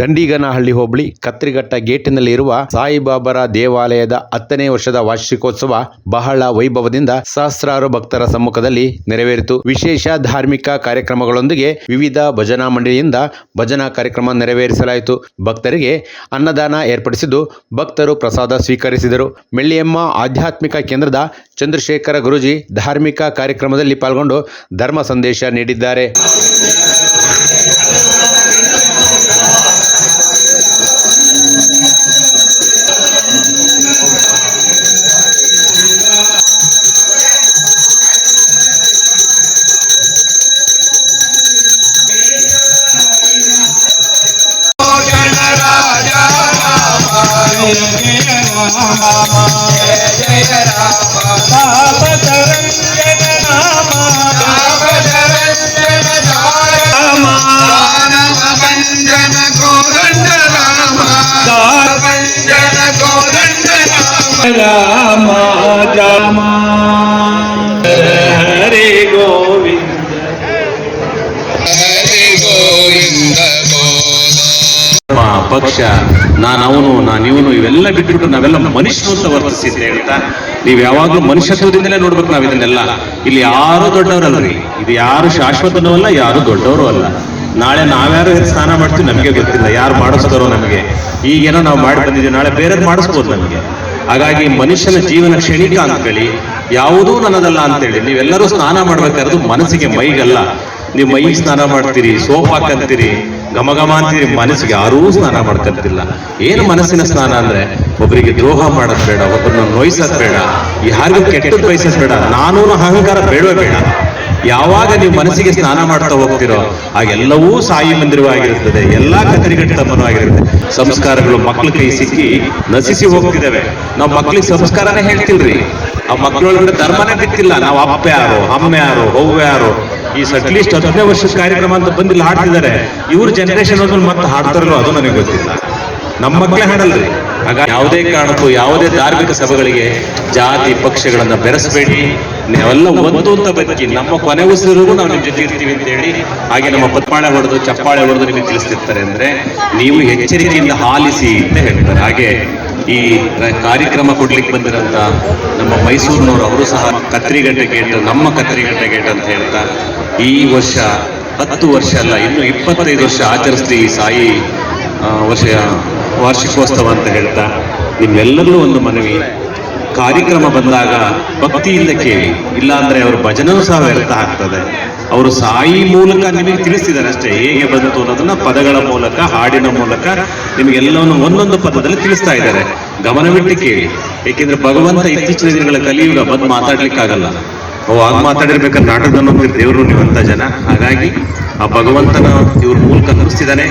ದಂಡಿಗನಹಳ್ಳಿ ಹೋಬಳಿ ಕತ್ರಿಘಟ್ಟ ಗೇಟಿನಲ್ಲಿರುವ ಸಾಯಿಬಾಬರ ದೇವಾಲಯದ ಹತ್ತನೇ ವರ್ಷದ ವಾರ್ಷಿಕೋತ್ಸವ ಬಹಳ ವೈಭವದಿಂದ ಸಹಸ್ರಾರು ಭಕ್ತರ ಸಮ್ಮುಖದಲ್ಲಿ ನೆರವೇರಿತು. ವಿಶೇಷ ಧಾರ್ಮಿಕ ಕಾರ್ಯಕ್ರಮಗಳೊಂದಿಗೆ ವಿವಿಧ ಭಜನಾ ಮಂಡಳಿಯಿಂದ ಭಜನಾ ಕಾರ್ಯಕ್ರಮ ನೆರವೇರಿಸಲಾಯಿತು. ಭಕ್ತರಿಗೆ ಅನ್ನದಾನ ಏರ್ಪಡಿಸಿದ್ದು ಭಕ್ತರು ಪ್ರಸಾದ ಸ್ವೀಕರಿಸಿದರು. ಮೆಳ್ಳಿಯಮ್ಮ ಆಧ್ಯಾತ್ಮಿಕ ಕೇಂದ್ರದ ಚಂದ್ರಶೇಖರ ಗುರುಜಿ ಧಾರ್ಮಿಕ ಕಾರ್ಯಕ್ರಮದಲ್ಲಿ ಪಾಲ್ಗೊಂಡು ಧರ್ಮ ಸಂದೇಶ ನೀಡಿದ್ದಾರೆ. రామ జయ జయ రామ రామ తరంజన రామ రామ తరంజన రామ ಪಕ್ಷ ನಾನವನು ಅವನು, ನಾನು ಇವನು, ಇವೆಲ್ಲ ಬಿಟ್ಬಿಟ್ಟು ನಾವೆಲ್ಲ ಮನುಷ್ಯರು ಅಂತ ವರ್ತಿಸಿದ್ರೆ ಹೇಳ್ತಾ, ನೀವು ಯಾವಾಗಲೂ ಮನುಷ್ಯತ್ವದಿಂದಲೇ ನೋಡ್ಬೇಕು ನಾವು ಇದನ್ನೆಲ್ಲ. ಇಲ್ಲಿ ಯಾರು ದೊಡ್ಡವರಲ್ರಿ? ಇದು ಯಾರು ಶಾಶ್ವತನೂ ಅಲ್ಲ ಯಾರು ದೊಡ್ಡವರು ಅಲ್ಲ. ನಾಳೆ ನಾವ್ಯಾರು ಸ್ನಾನ ಮಾಡ್ತೀವಿ ನಮಗೆ ಗೊತ್ತಿಲ್ಲ, ಯಾರು ಮಾಡಿಸ್ತಾರೋ ನಮಗೆ. ಈಗೇನೋ ನಾವು ಮಾಡಿ ಬಂದಿದ್ದೀವಿ, ನಾಳೆ ಬೇರೆಯವ್ರು ಮಾಡಿಸ್ಬೋದು ನಮಗೆ. ಹಾಗಾಗಿ ಮನುಷ್ಯನ ಜೀವನ ಕ್ಷಣಿಕ ಅಂತೇಳಿ ಯಾವುದೂ ನನ್ನದಲ್ಲ ಅಂತೇಳಿ ನೀವೆಲ್ಲರೂ ಸ್ನಾನ ಮಾಡ್ಬೇಕಾದ್ರೂ ಮನಸ್ಸಿಗೆ ಮೈಗಲ್ಲ. ನೀವು ಮೈ ಸ್ನಾನ ಮಾಡ್ತೀರಿ ಸೋಪ್ ಹಾಕಂತೀರಿ ಘಮ ಘಮ ಅಂತೀರಿ, ಮನಸ್ಸಿಗೆ ಯಾರೂ ಸ್ನಾನ ಮಾಡ್ಕಂತಿಲ್ಲ ಏನು ಮನಸ್ಸಿನ ಸ್ನಾನ ಅಂದ್ರೆ ಒಬ್ಬರಿಗೆ ದ್ರೋಹ ಮಾಡೋದ್ ಬೇಡ, ಒಬ್ಬರನ್ನ ನೋಯಿಸೋದ್ ಬೇಡ ಯಾರಿಗೂ ಕೆಟ್ಟದ್ ಬಯಸೋದ್ ಬೇಡ ನಾನು ಅಹಂಕಾರ ಬೇಡವೇ ಬೇಡ. ಯಾವಾಗ ನೀವು ಮನಸ್ಸಿಗೆ ಸ್ನಾನ ಮಾಡ್ತಾ ಹೋಗ್ತಿರೋ, ಆ ಎಲ್ಲವೂ ಸಾಯಿ ಮಂದಿರವಾಗಿರುತ್ತದೆ ಎಲ್ಲಾ ಆಗಿರ್ತದೆ ಸಂಸ್ಕಾರಗಳು ಮಕ್ಳ ಕೈ ಸಿಕ್ಕಿ ನಶಿಸಿ ಹೋಗ್ತಿದ್ದಾವೆ. ನಾವು ಮಕ್ಳಿಗೆ ಸಂಸ್ಕಾರನೇ ಹೇಳ್ತಿಲ್ರಿ. ಆ ಮಕ್ಕಳೊಳಗಡೆ ಧರ್ಮನೇ ಬಿತ್ತಿಲ್ಲ. ನಾವು ಅಪ್ಪ ಯಾರು, ಅಮ್ಮ ಯಾರು, ಅವ್ವ ಯಾರು ಈ ಅಟ್ಲೀಸ್ಟ್ ಹತ್ತನೇ ವರ್ಷದ ಕಾರ್ಯಕ್ರಮ ಅಂತ ಬಂದಿಲ್ಲ, ಹಾಡ್ತಿದ್ದಾರೆ. ಇವ್ರ ಜನರೇಷನ್ ಮತ್ತೆ ಹಾಡ್ತಾರಲ್ಲೋ ಅದು ನನಗೆ ಗೊತ್ತಿಲ್ಲ. ನಮ್ಮ ಮಕ್ಕಳೇ ಹಾಡಲ್ರಿ. ಆಗ ಯಾವುದೇ ಕಾರಣಕ್ಕೂ, ಯಾವುದೇ ಧಾರ್ಮಿಕ ಸಭೆಗಳಿಗೆ ಜಾತಿ ಪಕ್ಷಗಳನ್ನ ಬೆರೆಸಬೇಡಿ. ನೀವೆಲ್ಲ ಒಂದು ಅಂತ ಬದುಕಿ, ನಮ್ಮ ಕೊನೆ ಉಸಿರಿಗೂ ನಾವು ನಿಮ್ಮ ಜೊತೆ ಇರ್ತೀವಿ ಅಂತ ಹೇಳಿ ಹಾಗೆ ನಮ್ಮ ಪತ್ಪಾಳೆ ಹೊಡೆದು, ಚಪ್ಪಾಳೆ ಹೊಡೆದು ನಿಮಗೆ ತಿಳಿಸ್ತಿರ್ತಾರೆ ಅಂದ್ರೆ ನೀವು ಎಚ್ಚರಿಕೆಯಿಂದ ಹಾಲಿಸಿ ಅಂತ ಹೇಳ್ತಾರೆ. ಹಾಗೆ ಈ ಕಾರ್ಯಕ್ರಮ ಕೊಡ್ಲಿಕ್ಕೆ ಬಂದಿರಂತ ನಮ್ಮ ಮೈಸೂರಿನವರು, ಅವರು ಸಹ ಕತ್ರಿಗಟ್ಟೆ ಗೇಟ್ ನಮ್ಮ ಕತ್ರಿಗಟ್ಟೆ ಗೇಟ್ ಅಂತ ಹೇಳ್ತಾ, ಈ ವರ್ಷ ಹತ್ತು ವರ್ಷ ಅಲ್ಲ, ಇನ್ನು ಇಪ್ಪತ್ತೈದು ವರ್ಷ ಆಚರಿಸ್ತೀವಿ ಈ ಸಾಯಿ ವರ್ಷ ವಾರ್ಷಿಕೋತ್ಸವ ಅಂತ ಹೇಳ್ತಾ, ನಿಮ್ಮೆಲ್ಲರಲ್ಲೂ ಒಂದು ಮನವಿ. ಕಾರ್ಯಕ್ರಮ ಬಂದಾಗ ಭಕ್ತಿಯಿಂದ ಕೇಳಿ. ಇಲ್ಲಾಂದ್ರೆ ಅವ್ರ ಭಜನೂ ಸಹ ವ್ಯರ್ಥ ಆಗ್ತದೆ. ಅವರು ಸಾಯಿ ಮೂಲಕ ನಿಮಗೆ ತಿಳಿಸಿದ್ದಾರೆ ಅಷ್ಟೇ. ಹೇಗೆ ಬಂತು ಅನ್ನೋದನ್ನ ಪದಗಳ ಮೂಲಕ, ಹಾಡಿನ ಮೂಲಕ ನಿಮಗೆಲ್ಲವನ್ನು ಒಂದೊಂದು ಪದದಲ್ಲಿ ತಿಳಿಸ್ತಾ ಇದ್ದಾರೆ. ಗಮನವಿಟ್ಟು ಕೇಳಿ. ಏಕೆಂದ್ರೆ ಭಗವಂತ ಇತ್ತೀಚಿನ ದಿನಗಳ ಕಲಿಯುಗ, ಬಂದು ಮಾತಾಡ್ಲಿಕ್ಕಾಗಲ್ಲ. ಅವು ಆಗ ಮಾತಾಡಿರ್ಬೇಕಾದ್ರೆ ನಾಟಕದ ದೇವರು ನೀವಂತ ಜನ. ಹಾಗಾಗಿ ಆ ಭಗವಂತನ ಇವ್ರ ಮೂಲಕ ತೋರಿಸ್ತಿದ್ದಾನೆ.